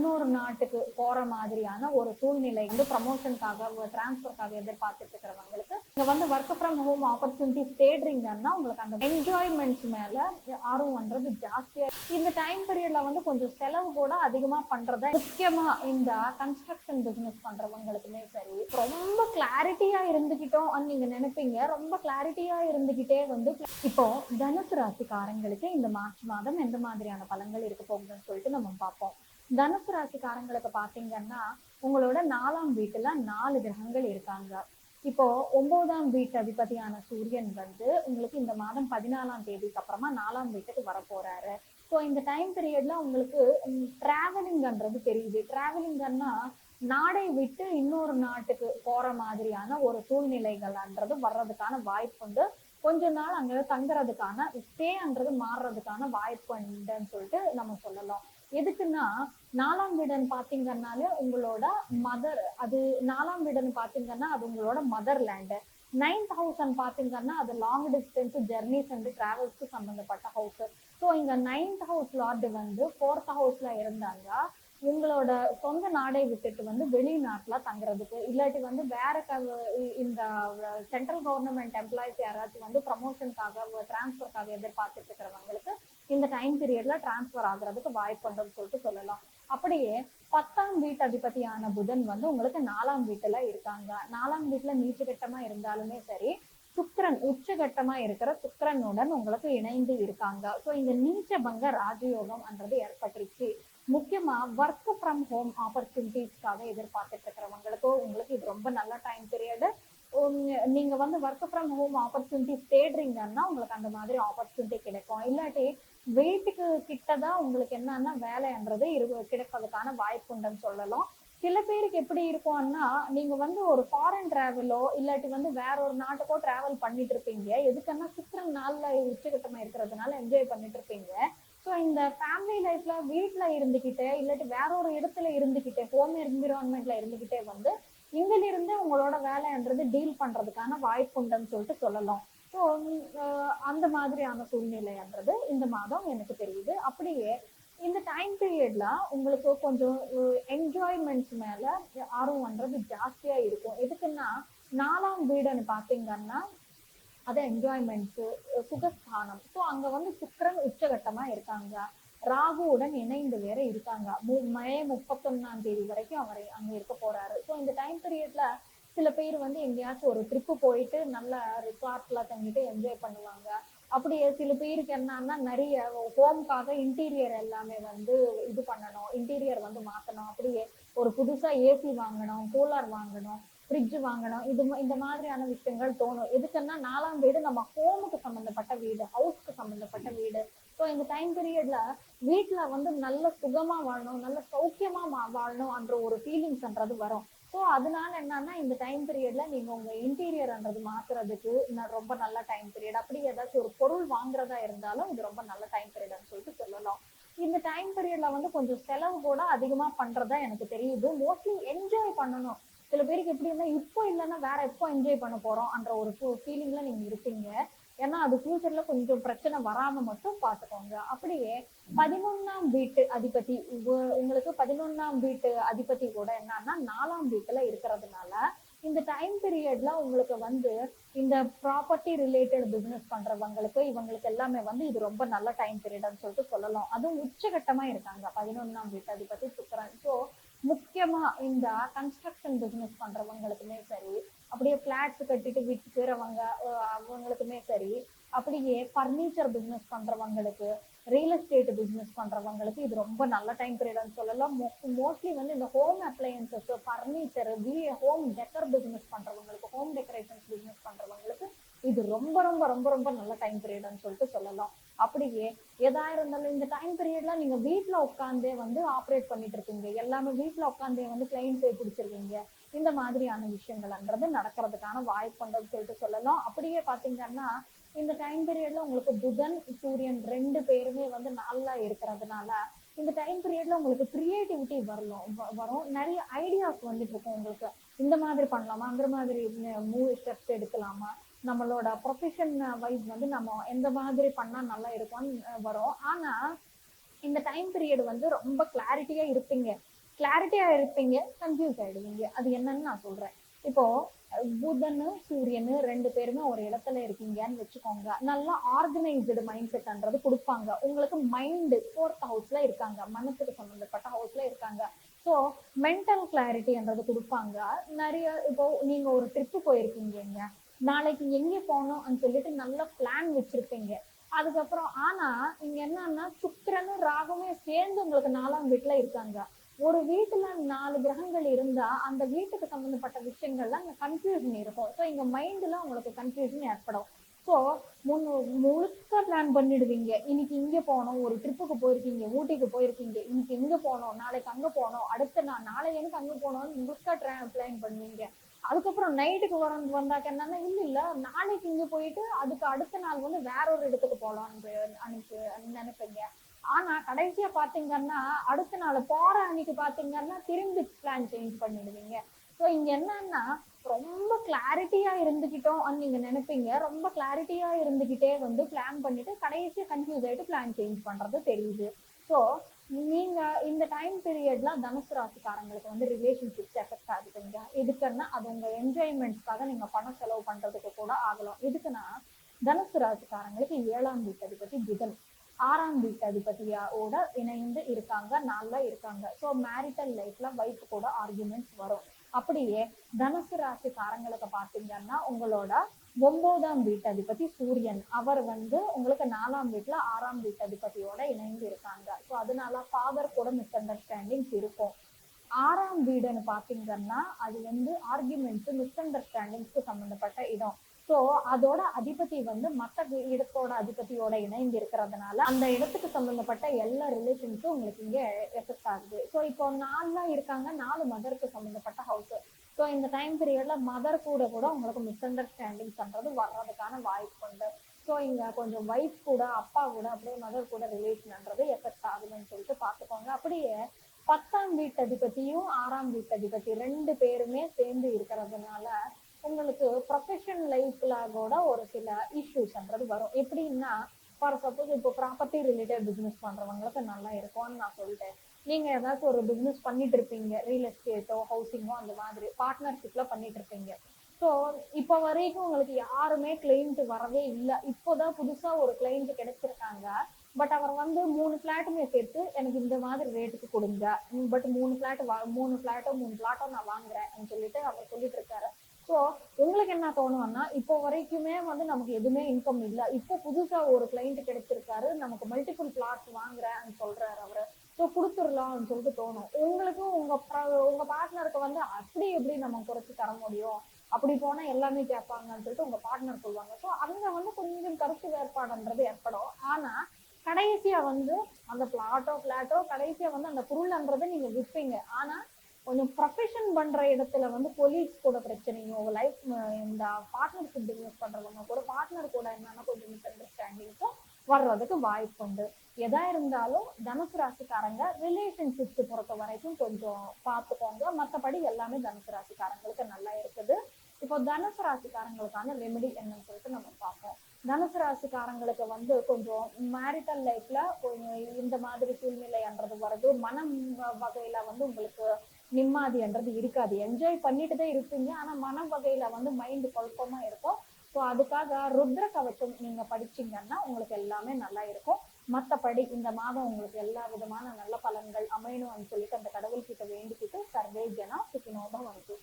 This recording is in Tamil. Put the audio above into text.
இன்னொரு நாட்டுக்கு போற மாதிரியான ஒரு சூழ்நிலை வந்து ப்ரமோஷனுக்காக டிரான்ஸ்ஃபர்க்காக எதிர்பார்த்துட்டு இருக்கிறவங்களுக்கு நீங்க வந்து ஒர்க் ஃப்ரம் ஹோம் ஆப்பர்ச்சுனிட்டிஸ் தேடுறீங்கன்னா உங்களுக்கு அந்த என்ஜாய்மெண்ட்ஸ் மேல ஆர்வம்ன்றது ஜாஸ்தியா இந்த டைம் பீரியட்ல வந்து கொஞ்சம் செலவு கூட அதிகமா பண்றத முக்கியமா இந்த கன்ஸ்ட்ரக்ஷன் பிசினஸ் பண்றவங்களுக்குமே சரி ரொம்ப கிளாரிட்டியா இருந்துகிட்டோம் நீங்க நினைப்பீங்க. ரொம்ப கிளாரிட்டியா இருந்துகிட்டே வந்து இப்போ தனுசு ராசிக்காரங்களுக்கு இந்த மார்ச் மாதம் எந்த மாதிரியான பலன்கள் இருக்க போகுதுன்னு சொல்லிட்டு நம்ம பார்ப்போம். தனுசு ராசிக்காரங்களுக்கு பாத்தீங்கன்னா உங்களோட நாலாம் வீட்டுல நாலு கிரகங்கள் இருக்காங்க. இப்போ ஒன்பதாம் வீட்டு அதிபதியான சூரியன் வந்து உங்களுக்கு இந்த மாதம் பதினாலாம் தேதிக்கு அப்புறமா நாலாம் வீட்டுக்கு வர போறாரு ஸோ இந்த டைம் பீரியட்ல உங்களுக்கு டிராவலிங்ன்றது தெரியுது. டிராவலிங்கன்னா நாடை விட்டு இன்னொரு நாட்டுக்கு போற மாதிரியான ஒரு சூழ்நிலைகள்ன்றது வர்றதுக்கான வாய்ப்பு உண்டு. கொஞ்ச நாள் அங்க தங்குறதுக்கான ஸ்டேன்றது மாறுறதுக்கான வாய்ப்பு உண்டுன்னு சொல்லிட்டு நம்ம சொல்லலாம். எதுக்குன்னா நாலாம் வீடுன்னு பாத்தீங்கன்னாலே உங்களோட மதர் அது நாலாம் வீடுன்னு பாத்தீங்கன்னா அது உங்களோட மதர் லேண்டு நைன்த் ஹவுஸ் பாத்தீங்கன்னா அது லாங் டிஸ்டன்ஸ் ஜெர்னிஸ் அண்ட் டிராவல்ஸ்க்கு சம்பந்தப்பட்ட ஹவுஸ் ஸோ இங்க நைன்த் ஹவுஸ் லார்டு வந்து ஃபோர்த் ஹவுஸ்ல இருந்தாங்க. உங்களோட சொந்த நாடை விட்டுட்டு வந்து வெளிநாட்டுல தங்குறதுக்கு. இல்லாட்டி வந்து வேற இந்த சென்ட்ரல் கவர்மெண்ட் எம்ப்ளாயிஸ் யாராச்சும் வந்து ப்ரமோஷனுக்காக டிரான்ஸ்ஃபர்க்காக எதிர்பார்த்துட்டு இருக்கிறவங்களுக்கு இந்த டைம் பீரியட்ல டிரான்ஸ்ஃபர் ஆகுறதுக்கு வாய்ப்பு உண்டுன்னு சொல்லிட்டு சொல்லலாம். அப்படியே பத்தாம் வீட்டு அதிபதியான புதன் வந்து உங்களுக்கு நாலாம் வீட்டுல இருக்காங்க. நாலாம் வீட்டுல நீச்சகட்டமா இருந்தாலுமே சரி சுக்கரன் உச்சகட்டமா இருக்கிற சுக்கரனுடன் உங்களுக்கு இணைந்து இருக்காங்க. ஸோ இந்த நீச்ச பங்க ராஜயோகம்ன்றது ஏற்பட்டுருச்சு. முக்கியமா ஒர்க் ஃப்ரம் ஹோம் ஆப்பர்ச்சுனிட்டிஸ்க்காக எதிர்பார்த்துட்டு இருக்கிறவங்களுக்கும் உங்களுக்கு இது ரொம்ப நல்ல டைம் பீரியடு நீங்க வந்து ஒர்க் ஃப்ரம் ஹோம் ஆப்பர்ச்சுனிட்டிஸ் தேடுறீங்கன்னா உங்களுக்கு அந்த மாதிரி ஆப்பர்ச்சுனிட்டி கிடைக்கும். இல்லாட்டி வீட்டுக்கு கிட்டதான் உங்களுக்கு என்னன்னா வேலைன்றது இரு கிடைப்பதற்கான வாய்ப்பு உண்டுன்னு சொல்லலாம். சில பேருக்கு எப்படி இருக்கும்னா நீங்க வந்து ஒரு ஃபாரின் டிராவலோ இல்லாட்டி வந்து வேற ஒரு நாட்டுக்கோ டிராவல் பண்ணிட்டு இருப்பீங்க. எதுக்குன்னா சித்திரம் நாள்ல உச்சகட்டமா இருக்கிறதுனால என்ஜாய் பண்ணிட்டு இருப்பீங்க. ஸோ இந்த ஃபேமிலி லைஃப்ல வீட்டில் இருந்துகிட்டே இல்லாட்டி வேற ஒரு இடத்துல இருந்துகிட்டே ஹோம் என்விரான்மெண்ட்ல இருந்துகிட்டே வந்து இங்கிலிருந்தே உங்களோட வேலைன்றது டீல் பண்றதுக்கான வாய்ப்பு உண்டுன்னு சொல்லிட்டு சொல்லலாம். ஸோ அந்த மாதிரியான சூழ்நிலைன்றது இந்த மாதம் எனக்கு தெரியுது. அப்படியே இந்த டைம் பீரியட்ல உங்களுக்கு கொஞ்சம் என்ஜாய்மெண்ட்ஸ் மேல ஆர்வம்ன்றது ஜாஸ்தியா இருக்கும். எதுக்குன்னா நாலாம் வீடுன்னு பாத்தீங்கன்னா அது என்ஜாய்மெண்ட்ஸ் சுகஸ்தானம். ஸோ அங்க வந்து சுக்கரன் உச்சகட்டமா இருக்காங்க. ராகுவுடன் இணைந்து வேற இருக்காங்க. மு- மே முப்பத்தொன்னாம் தேதி வரைக்கும் அவர் அங்க இருக்க போறாரு. ஸோ இந்த டைம் பீரியட்ல சில பேர் வந்து எங்கேயாச்சும் ஒரு ட்ரிப்பு போயிட்டு நல்ல ரிசார்ட்ல தங்கிட்டு என்ஜாய் பண்ணுவாங்க. அப்படியே சில பேருக்கு என்னன்னா நிறைய ஹோம்க்காக இன்டீரியர் எல்லாமே வந்து இது பண்ணணும் இன்டீரியர் வந்து மாத்தணும். அப்படியே ஒரு புதுசா ஏசி வாங்கணும் கூலர் வாங்கணும் ஃப்ரிட்ஜ் வாங்கணும். இது இந்த மாதிரியான விஷயங்கள் தோணும். எதுக்குன்னா நாலாம் வீடு நம்ம ஹோமுக்கு சம்மந்தப்பட்ட வீடு ஹவுஸ்க்கு சம்மந்தப்பட்ட வீடு. ஸோ இந்த டைம் பீரியட்ல வீட்ல வந்து நல்ல சுகமா வாழணும் நல்ல சௌக்கியமா வாழணும் என்ற ஒரு ஃபீலிங்ஸ்ன்றது வரும். ஸோ அதனால என்னன்னா இந்த டைம் பீரியட்ல நீங்க உங்க இன்டீரியர்ன்றது மாத்துறதுக்கு ரொம்ப நல்ல டைம் பீரியட் அப்படி ஏதாச்சும் ஒரு பொருள் வாங்குறதா இருந்தாலும் இது ரொம்ப நல்ல டைம் பீரியட்னு சொல்லிட்டு சொல்லலாம். இந்த டைம் பீரியட்ல வந்து கொஞ்சம் செலவு கூட அதிகமா பண்றதா எனக்கு தெரியுது. மோஸ்ட்லி என்ஜாய் பண்ணணும். சில பேருக்கு எப்படின்னா இப்போ இல்லைன்னா வேற எப்போ என்ஜாய் பண்ண போறோம்ன்ற ஒரு ஃபீலிங்ல நீங்க இருப்பீங்க ஏன்னா அது ஃபியூச்சர்ல கொஞ்சம் பிரச்சனை வராம மட்டும் பாத்துக்கோங்க அப்படியே பதினொன்னாம் வீட்டு அதிபதி உ- உங்களுக்கு பதினொன்னாம் வீட்டு அதிபதி கூட என்னன்னா நாலாம் வீட்டுல இருக்கிறதுனால இந்த டைம் பீரியட்ல உங்களுக்கு வந்து இந்த ப்ராப்பர்ட்டி ரிலேட்டட் பிசினஸ் பண்றவங்களுக்கு இவங்களுக்கு எல்லாமே வந்து இது ரொம்ப நல்ல டைம் பீரியட்னு சொல்லிட்டு சொல்லலாம். அதுவும் உச்சகட்டமா இருக்காங்க. பதினொன்னாம் வீட்டு அதிபதி சுக்கிரன். ஸோ முக்கியமா இந்த கன்ஸ்ட்ரக்ஷன் பிசினஸ் பண்றவங்களுக்குமே சரி அப்படியே பிளாட்ஸ் கட்டிட்டு விற்கிறவங்க அப்படியே ஃபர்னிச்சர் பிசினஸ் பண்றவங்களுக்கு ரியல் எஸ்டேட் பிசினஸ் பண்றவங்களுக்கு இது ரொம்ப நல்ல டைம் பீரியட்னு சொல்லலாம். மோஸ்ட்லி வந்து இந்த home appliances furniture home decor business பண்றவங்களுக்கு ஹோம் டெக்கரேஷன்ஸ் பிசினஸ் பண்றவங்களுக்கு இது ரொம்ப ரொம்ப ரொம்ப ரொம்ப நல்ல டைம் பீரியட்னு சொல்லிட்டு சொல்லலாம். அப்படியே எதா இருந்தாலும் இந்த டைம் பீரியட்ல நீங்க வீட்டுல உட்காந்தே வந்து ஆப்ரேட் பண்ணிட்டு இருக்கீங்க. எல்லாமே வீட்டுல உட்காந்தே வந்து கிளைண்ட்ஸை பிடிச்சிருக்கீங்க இந்த மாதிரியான விஷயங்கள்ன்றது நடக்கிறதுக்கான வாய்ப்புன்றது சொல்லிட்டு சொல்லலாம். அப்படியே பாத்தீங்கன்னா இந்த டைம் பீரியட்ல உங்களுக்கு புதன் சூரியன் ரெண்டு பேருமே வந்து நல்லா இருக்கிறதுனால இந்த டைம் பீரியட்ல உங்களுக்கு கிரியேட்டிவிட்டி வரலாம் வ- வரும். நிறைய ஐடியாஸ் வந்துட்டு இருக்கும் உங்களுக்கு. இந்த மாதிரி பண்ணலாமா? அந்த மாதிரி மூவி ஸ்டெப்ஸ் எடுக்கலாமா? நம்மளோட ப்ரொஃபஷன் வைஸ் வந்து நம்ம எந்த மாதிரி பண்ணா நல்லா இருக்கும்னு வரும். ஆனா இந்த டைம் பீரியட் வந்து ரொம்ப கிளாரிட்டியா இருப்பீங்க. கிளாரிட்டியா இருப்பீங்க கன்ஃபியூஸ் ஆயிடுவீங்க. அது என்னன்னு நான் சொல்றேன். இப்போ புதனு சூரியனு ரெண்டு பேருமே ஒரு இடத்துல இருக்கீங்கன்னு வச்சுக்கோங்க. நல்லா ஆர்கனைஸ்டு மைண்ட் செட்ன்றது கொடுப்பாங்க. உங்களுக்கு மைண்டு ஃபோர்த் ஹவுஸ்ல இருக்காங்க. மனசுக்கு சம்பந்தப்பட்ட ஹவுஸ்ல இருக்காங்க. ஸோ மென்டல் கிளாரிட்டின்றது கொடுப்பாங்க. நிறைய இப்போ நீங்க ஒரு ட்ரிப்பு போயிருக்கீங்க நாளைக்கு எங்க போகணும்னு சொல்லிட்டு நல்ல பிளான் வச்சிருப்பீங்க. அதுக்கப்புறம் ஆனா இங்க என்னன்னா சுக்கரனும் ராகுமே சேர்ந்து உங்களுக்கு நாலாம் வீட்டுல இருக்காங்க. ஒரு வீட்டுல நாலு கிரகங்கள் இருந்தா அந்த வீட்டுக்கு சம்பந்தப்பட்ட விஷயங்கள்லாம் அங்க கன்ஃபியூஷன் இருக்கும். ஸோ இங்க மைண்ட்ல உங்களுக்கு கன்ஃபியூஷன் ஏற்படும். ஸோ முன் முழுக்க பிளான் பண்ணிடுவீங்க. இன்னைக்கு இங்க போகணும் ஒரு ட்ரிப்புக்கு போயிருக்கீங்க ஊட்டிக்கு போயிருக்கீங்க இன்னைக்கு இங்க போகணும் நாளைக்கு அங்க போகணும் அடுத்த நாள் நாளை எனக்கு அங்க போனோம்னு முழுக்க பிளான் பண்ணுவீங்க. அதுக்கப்புறம் நைட்டுக்கு வர வந்தாக்க என்னன்னா இல்ல இல்ல நாளைக்கு இங்க போயிட்டு அதுக்கு அடுத்த நாள் வந்து வேற ஒரு இடத்துக்கு போகலான்னு அனுப்பி நினைப்பீங்க. ஆனா கடைசியா பாத்தீங்கன்னா அடுத்த நாள் போற அன்னைக்கு பாத்தீங்கன்னா திரும்பி பிளான் சேஞ்ச் பண்ணிடுவீங்க. ஸோ இங்க என்னன்னா ரொம்ப கிளாரிட்டியா இருந்துகிட்டோம் நீங்க நினைப்பீங்க. ரொம்ப கிளாரிட்டியா இருந்துகிட்டே வந்து பிளான் பண்ணிட்டு கடைசியா கன்ஃபியூஸ் ஆயிட்டு பிளான் சேஞ்ச் பண்றது தெரியுது. ஸோ நீங்க இந்த டைம் பீரியட்லாம் தனுசு ராசிக்காரங்களுக்கு வந்து ரிலேஷன்ஷிப்ஸ் எஃபெக்ட் ஆகுதுங்க. எதுக்குன்னா அது உங்க என்ஜாய்மெண்ட்ஸ்க்காக நீங்க பணம் செலவு பண்றதுக்கு கூட ஆகலாம். எதுக்குன்னா தனுசு ராசிக்காரங்களுக்கு ஏழாம் வீட்டு அதிபதி புதன். ஆறாம் வீட்டு அதிபதியோட இணைந்து இருக்காங்க நல்லா இருக்காங்க. ஸோ மேரிட்டல் லைஃப்ல வைஃப் கூட ஆர்குமெண்ட்ஸ் வரும். அப்படியே தனுசு ராசிக்காரங்களுக்கு பாத்தீங்கன்னா உங்களோட ஒன்பதாம் வீட்டு அதிபதி சூரியன். அவர் வந்து உங்களுக்கு நாலாம் வீட்டுல ஆறாம் வீட்டு அதிபதியோட இணைந்து இருக்காங்க. ஸோ அதனால ஃபாதர் கூட மிஸ் அண்டர்ஸ்டாண்டிங்ஸ் இருக்கும். ஆறாம் வீடுன்னு பாத்தீங்கன்னா அது வந்து ஆர்குமெண்ட்ஸ் மிஸ் அண்டர்ஸ்டாண்டிங்ஸ்க்கு சம்பந்தப்பட்ட இடம். ஸோ அதோட அதிபதி வந்து மற்ற இடத்தோட அதிபதியோட இணைந்து இருக்கிறதுனால அந்த இடத்துக்கு சம்பந்தப்பட்ட எல்லா ரிலேஷன்ஸும் உங்களுக்கு இங்க எஃபெக்ட் ஆகுது. ஸோ இப்போ நாலுலாம் இருக்காங்க. நாலு மதருக்கு சம்பந்தப்பட்ட ஹவுஸ் ஸோ இந்த டைம் பீரியட்ல மதர் கூட கூட உங்களுக்கு மிஸ் அண்டர்ஸ்டாண்டிங் பண்றது வர்றதுக்கான வாய்ப்பு உண்டு. ஸோ இங்க கொஞ்சம் ஒய்ஃப் கூட அப்பா கூட அப்படியே மதர் கூட ரிலேஷன்ன்றது எஃபெக்ட் ஆகுதுன்னு சொல்லிட்டு பார்த்துக்கோங்க. அப்படியே பத்தாம் வீட்டு அதிபதியும் ஆறாம் வீட்டு அதிபதி ரெண்டு பேருமே சேர்ந்து இருக்கிறதுனால உங்களுக்கு ப்ரொஃபஷன் லைஃப்ல கூட ஒரு சில இஷ்யூஸ்ன்றது வரும். எப்படின்னா ஃபார் சப்போஸ் இப்போ ப்ராப்பர்ட்டி ரிலேட்டட் பிஸ்னஸ் பண்றவங்களுக்கு நல்லா இருக்கும்னு நான் சொல்லிட்டேன். நீங்க ஏதாச்சும் ஒரு பிஸ்னஸ் பண்ணிட்டு இருப்பீங்க ரியல் எஸ்டேட்டோ ஹவுசிங்கோ அந்த மாதிரி பார்ட்னர்ஷிப்ல பண்ணிட்டு இருப்பீங்க. ஸோ இப்போ வரைக்கும் உங்களுக்கு யாருமே கிளைண்ட் வரவே இல்லை. இப்போதான் புதுசா ஒரு கிளைண்ட் கிடைச்சிருக்காங்க. பட் அவர் வந்து மூணு ஃப்ளாட்டுமே சேர்த்து எனக்கு இந்த மாதிரி ரேட்டுக்கு கொடுங்க. பட் மூணு ஃபிளாட் மூணு ஃபிளாட்டோ மூணு பிளாட்டோ நான் வாங்குறேன் சொல்லிட்டு அவர் சொல்லிட்டு இருக்காரு. ஸோ உங்களுக்கு என்ன தோணும்னா இப்போ வரைக்குமே வந்து நமக்கு எதுவுமே இன்கம் இல்லை. இப்போ புதுசாக ஒரு கிளைண்ட் கிடைச்சிருக்காரு நமக்கு மல்டிபிள் பிளாட்ஸ் வாங்குறேன்னு சொல்றாரு அவரு. ஸோ கொடுத்துடலாம்னு சொல்லிட்டு தோணும். உங்களுக்கும் உங்க உங்க பார்ட்னருக்கு வந்து அப்படி எப்படி நம்ம குறைச்சி தர முடியும்? அப்படி போனா எல்லாமே கேட்பாங்கன்னு சொல்லிட்டு உங்க பார்ட்னர் சொல்லுவாங்க. ஸோ அங்க வந்து கொஞ்சம் கருத்து வேறுபாடுன்றது ஏற்படும். ஆனா கடைசியா வந்து அந்த பிளாட்டோ பிளாட்டோ கடைசியா வந்து அந்த பொருள்ன்றதை நீங்க விற்பீங்க ஆனா கொஞ்சம் ப்ரொஃபஷன் பண்ற இடத்துல வந்து கொலீக்ஸ் கூட பிரச்சனையும் உங்க லைஃப் இந்த பார்ட்னர்ஷிப் பிசினஸ் பண்றவங்க கூட பார்ட்னர் கூட என்னன்னா கொஞ்சம் மிஸ் அண்டர்ஸ்டாண்டிங்ஸும் வர்றதுக்கு வாய்ப்பு உண்டு. எதா இருந்தாலும் தனுசு ராசிக்காரங்க ரிலேஷன்ஷிப்ஸ் பொறுத்த வரைக்கும் கொஞ்சம் பார்த்துக்கோங்க மற்றபடி எல்லாமே தனுசு ராசிக்காரங்களுக்கு நல்லா இருக்குது. இப்போ தனுசு ராசிக்காரங்களுக்கான ரெமெடி என்னன்னு சொல்லிட்டு நம்ம பார்ப்போம். தனுசு ராசிக்காரங்களுக்கு வந்து கொஞ்சம் மேரிட்டல் லைஃப்ல கொஞ்சம் இந்த மாதிரி சூழ்நிலைன்றது வர்றது மனம் வகையில வந்து உங்களுக்கு நிம்மதின்றது இருக்காது. என்ஜாய் பண்ணிட்டு தான் இருப்பீங்க. ஆனா மன வகையில வந்து மைண்ட் குழப்பமா இருக்கும். ஸோ அதுக்காக ருத்ர கவச்சம் நீங்க படிச்சீங்கன்னா உங்களுக்கு எல்லாமே நல்லா இருக்கும். மற்றபடி இந்த மாதம் உங்களுக்கு எல்லா விதமான நல்ல பலன்கள் அமையணும்னு சொல்லிட்டு அந்த கடவுள்கிட்ட வேண்டிக்கிட்டு சர்வே ஜனா சுக்கினோபம் வந்து